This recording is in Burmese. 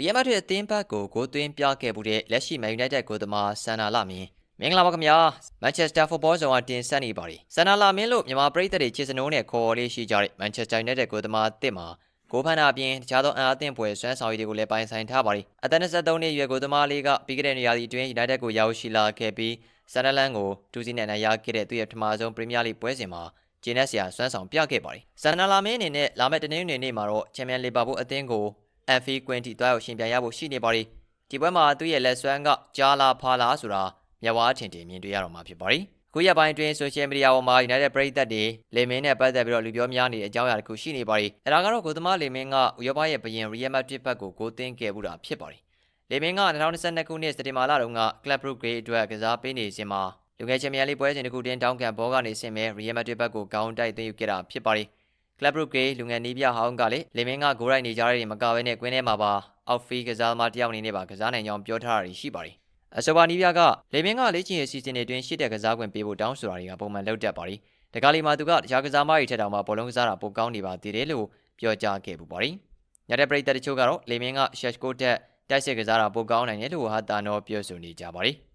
ရီယယ်မက်ဒရစ်အသင်းဘက်ကိုဂိုးသွင်းပြခဲ့မှုတဲ့လက်ရှိမန်ယူနိုက်တက်ဂိုးသမားဆန်နာလာမင်းမင်္ဂလာပါခင်ဗျာမန်ချက်စတာဖုတ်ဘောဇုံကတင်ဆက်နေပါတယ်ဆန်နာလာမင်းလို့မြန်မာပရိသတ်တွေချစ်စနိုးနဲ့ခေါ်လေးရှိကြတဲ့မန်ချက်စတာယူနိုက်တက်ဂိုးသမားအသစ်မှာကိုဖန်နာအပြင်တခြားသောအင်အားသင့်ပွဲဆွမ်းဆောင်ရည်တွေကိုလည်းပိုင်ဆိုင်ထားပါတယ်အသက်23နှစ်အရွယ်ကိုသမားလေးကပြီးခဲ့တဲ့နေရာဒီအတွင်းယူနိုက်တက်ကိုရောက်ရှိလာခဲ့ပြီးဆန်နလန်ကိုတူစီနဲ့နိုင်ရခဲ့တဲ့သူ့ရဲ့ပထမဆုံးပရီးမီးယားလိပွဲစဉ်မှာဂျင်းနက်ဆီယာဆွမ်းဆောင်ပြခဲ့ပါတယ်ဆန်နာလာမင်းအနေနဲ့လာမယ့်တနင်္ဂနွေနေ့မှာတော့ချန်ပီယံလီဗာပူးအသင်းကို အန်ဖီကွင်တီတွားရောက်ရှင်ပြန်ရဖို့ရှိနေပါသည်ဒီပွဲမှာသူ့ရဲ့လက်ဆွမ်းကဂျာလာဖာလာဆိုတာမျက်ဝါးထင်ထင်မြင်တွေ့ရတော့မှာဖြစ်ပါသည်ခုရက်ပိုင်းအတွင်းဆိုရှယ်မီဒီယာပေါ်မှာ United ပရိသတ်တွေလေမင်းနဲ့ပတ်သက်ပြီးတော့လူပြောများနေတဲ့အကြောင်းအရာတစ်ခုရှိနေပါသည်အဲဒါကတော့ကိုသမားလေမင်းကဥရောပရဲ့ဘရင် Real Madrid ဘက်ကိုဂိုးသွင်းခဲ့မှုတာဖြစ်ပါသည်လေမင်းက2022ခုနှစ်စက်တင်ဘာလတုန်းက Club Brugge အတွက်ကစားပေးနေစဉ်မှာလူငယ်ချန်ပီယံလိပွဲစဉ်တစ်ခုတွင်တောင်းခံဘောကနေဆင်မဲ့ Real Madrid ဘက်ကိုကောင်းတိုက်သွင်းယူခဲ့တာဖြစ်ပါသည် Club Brugge လူငယ်နီးပြဟောင်းကလည်းလေမင်းကဂိုးရိုက်နေကြတဲ့မကဘဲနဲ့ကွင်းထဲမှာပါအောက်ဖီကစားသမားတယောက်အနေနဲ့ပါကစားနိုင်ကြောင်းပြောထားတာရှိပါတယ်။အဆိုပါနီးပြကလေမင်းကလေ့ကျင့်ရေးစီစဉ်တွေအတွင်းရှစ်တဲ့ကစားခွင့်ပေးဖို့တောင်းဆိုတာတွေကပုံမှန်လုပ်တတ်ပါတယ်။တကားလီမှာသူကတရားကစားမတွေထက်တောင်မှဘောလုံးကစားတာပိုကောင်းနေပါသေးတယ်လို့ပြောကြားခဲ့ပူပါတယ်။ညတဲ့ပရိသတ်တချို့ကတော့လေမင်းကရှက်ကိုတက်တိုက်စစ်ကစားတာပိုကောင်းနိုင်တယ်လို့ဟာတာနော်ပြောဆိုနေကြပါတယ်။